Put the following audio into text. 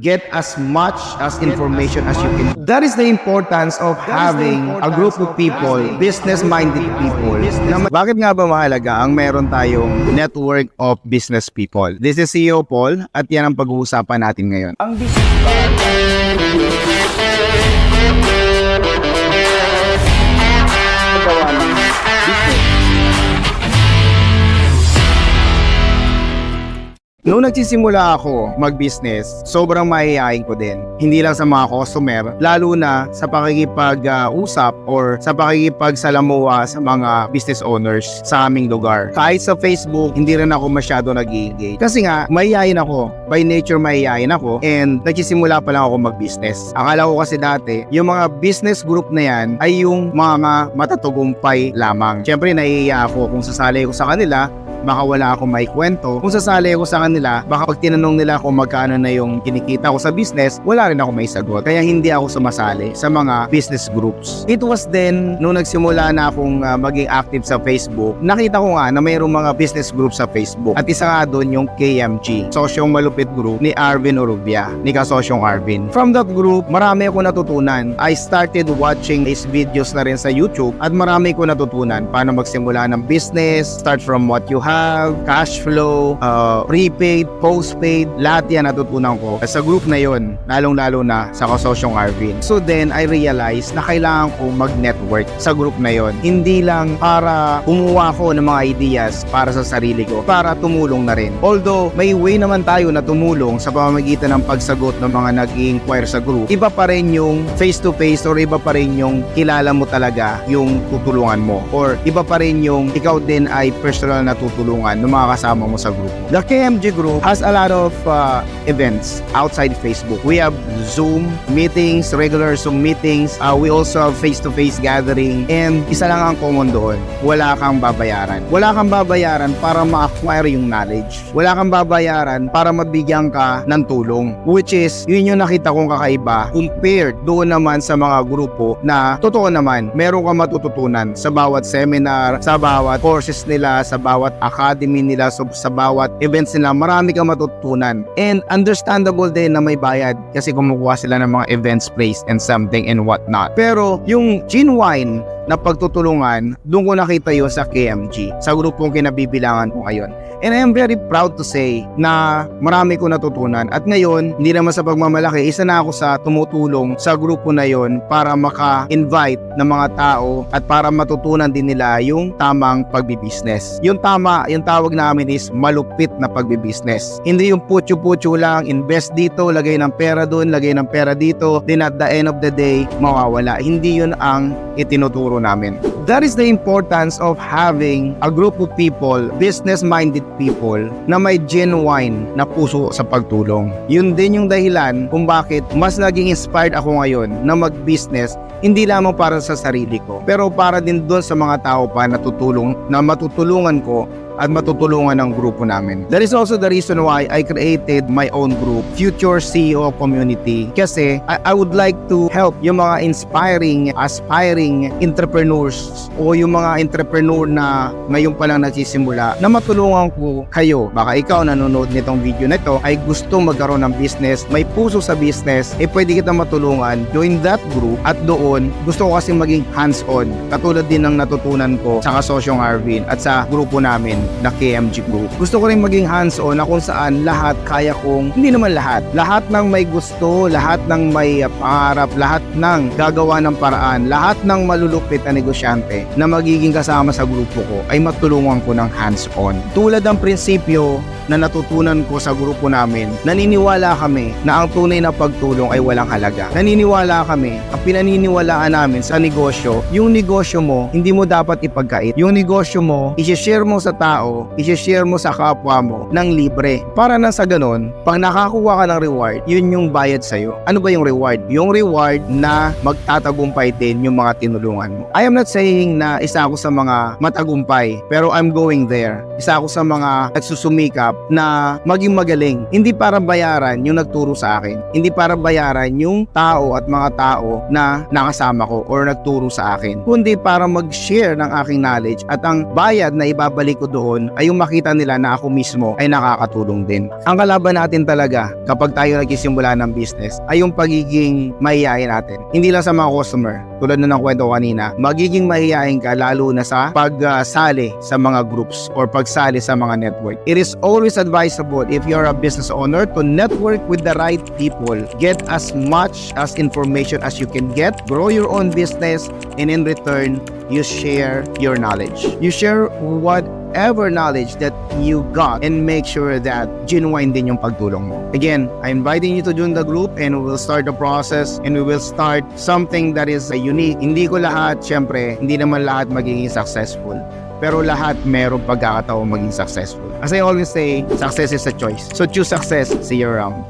Get as much as information as you can. That is the importance of having a group of people, business-minded people. Na, bakit nga ba mahalaga ang meron tayong network of business people? This is CEO Paul at yan ang pag-uusapan natin ngayon. Ang business Noong nagsisimula ako mag-business, sobrang mahihayin ko din. Hindi lang sa mga customer, lalo na sa pakikipag-usap or sa pakikipagsalamuha sa mga business owners sa aming lugar. Kahit sa Facebook, hindi rin ako masyado nag engage Kasi nga, mahihayin ako. By nature, mahihayin ako. And nagsisimula pa lang ako mag-business. Akala ko kasi dati, yung mga business group na yan ay yung mga matatagumpay lamang. Siyempre, nahihiya ako kung sasali ko sa kanila baka wala akong may kwento. Kung sasali ako sa kanila, baka pag tinanong nila kung magkano na yung kinikita ko sa business, wala rin ako may sagot. Kaya hindi ako sumasali sa mga business groups. It was then, nung nagsimula na akong uh, maging active sa Facebook, nakita ko nga na mayroong mga business groups sa Facebook. At isa nga doon yung KMG, Sosyong Malupit Group ni Arvin Urubia, ni Kasosyong Arvin. From that group, marami ako natutunan. I started watching his videos na rin sa YouTube at marami ko natutunan paano magsimula ng business, start from what you have, cash flow, uh, prepaid, postpaid, lahat yan natutunan ko sa group na yon, lalong-lalo na sa kasosyong Arvin. So then, I realized na kailangan ko mag-network sa group na yon. Hindi lang para kumuha ko ng mga ideas para sa sarili ko, para tumulong na rin. Although, may way naman tayo na tumulong sa pamamagitan ng pagsagot ng mga nag-inquire sa group, iba pa rin yung face-to-face or iba pa rin yung kilala mo talaga yung tutulungan mo. Or iba pa rin yung ikaw din ay personal na tutulungan tulungan ng mga kasama mo sa group. The KMG group has a lot of uh, events outside Facebook. We have Zoom meetings, regular Zoom meetings. Uh, we also have face-to-face gathering. And isa lang ang common doon, wala kang babayaran. Wala kang babayaran para ma-acquire yung knowledge. Wala kang babayaran para mabigyan ka ng tulong. Which is, yun yung nakita kong kakaiba compared doon naman sa mga grupo na totoo naman, meron kang matututunan sa bawat seminar, sa bawat courses nila, sa bawat academy nila so sa bawat events nila marami kang matutunan. And understandable din na may bayad kasi kumukuha sila ng mga events place and something and what not pero yung genuine na pagtutulungan, doon ko nakita yun sa KMG, sa grupong kinabibilangan ko ngayon. And I am very proud to say na marami ko natutunan. At ngayon, hindi naman sa pagmamalaki, isa na ako sa tumutulong sa grupo na yon para maka-invite ng mga tao at para matutunan din nila yung tamang pagbibusiness. Yung tama, yung tawag namin is malupit na pagbibusiness. Hindi yung putyo-putyo lang, invest dito, lagay ng pera doon, lagay ng pera dito, then at the end of the day, mawawala. Hindi yun ang itinuturo tinuturo namin. That is the importance of having a group of people, business-minded people, na may genuine na puso sa pagtulong. Yun din yung dahilan kung bakit mas naging inspired ako ngayon na mag-business hindi lamang para sa sarili ko, pero para din doon sa mga tao pa na tutulong, na matutulungan ko at matutulungan ng grupo namin. That is also the reason why I created my own group, Future CEO Community. Kasi I, I would like to help yung mga inspiring, aspiring entrepreneurs o yung mga entrepreneur na ngayon pa lang nagsisimula na matulungan ko kayo. Baka ikaw nanonood nitong video na ito ay gusto magkaroon ng business, may puso sa business, eh pwede kita matulungan. Join that group at doon gusto ko kasi maging hands-on. Katulad din ng natutunan ko sa kasosyong Arvin at sa grupo namin na KMG Group. Gusto ko rin maging hands-on na kung saan lahat kaya kong, hindi naman lahat, lahat ng may gusto, lahat ng may pangarap, lahat ng gagawa ng paraan, lahat ng malulupit na negosyante na magiging kasama sa grupo ko ay matulungan ko ng hands-on. Tulad ng prinsipyo na natutunan ko sa grupo namin, naniniwala kami na ang tunay na pagtulong ay walang halaga. Naniniwala kami, ang pinaniniwalaan namin sa negosyo, yung negosyo mo, hindi mo dapat ipagkait. Yung negosyo mo, isi-share mo sa tao, isi-share mo sa kapwa mo ng libre. Para na sa ganun, pag nakakuha ka ng reward, yun yung bayad sa'yo. Ano ba yung reward? Yung reward na magtatagumpay din yung mga tinulungan mo. I am not saying na isa ako sa mga matagumpay, pero I'm going there. Isa ako sa mga nagsusumikap na maging magaling. Hindi para bayaran yung nagturo sa akin. Hindi para bayaran yung tao at mga tao na nakasama ko or nagturo sa akin. Kundi para mag-share ng aking knowledge at ang bayad na ibabalik ko doon doon ay yung makita nila na ako mismo ay nakakatulong din. Ang kalaban natin talaga kapag tayo nagsisimula ng business ay yung pagiging mahihayin natin. Hindi lang sa mga customer, tulad na ng kwento kanina, magiging mahihayin ka lalo na sa pagsali sa mga groups or pagsali sa mga network. It is always advisable if you're a business owner to network with the right people. Get as much as information as you can get, grow your own business, and in return, you share your knowledge. You share whatever knowledge that you got and make sure that genuine din yung pagtulong mo. Again, I'm inviting you to join the group and we will start the process and we will start something that is uh, unique. Hindi ko lahat, syempre, hindi naman lahat magiging successful. Pero lahat merong pagkakataon maging successful. As I always say, success is a choice. So choose success. See you around.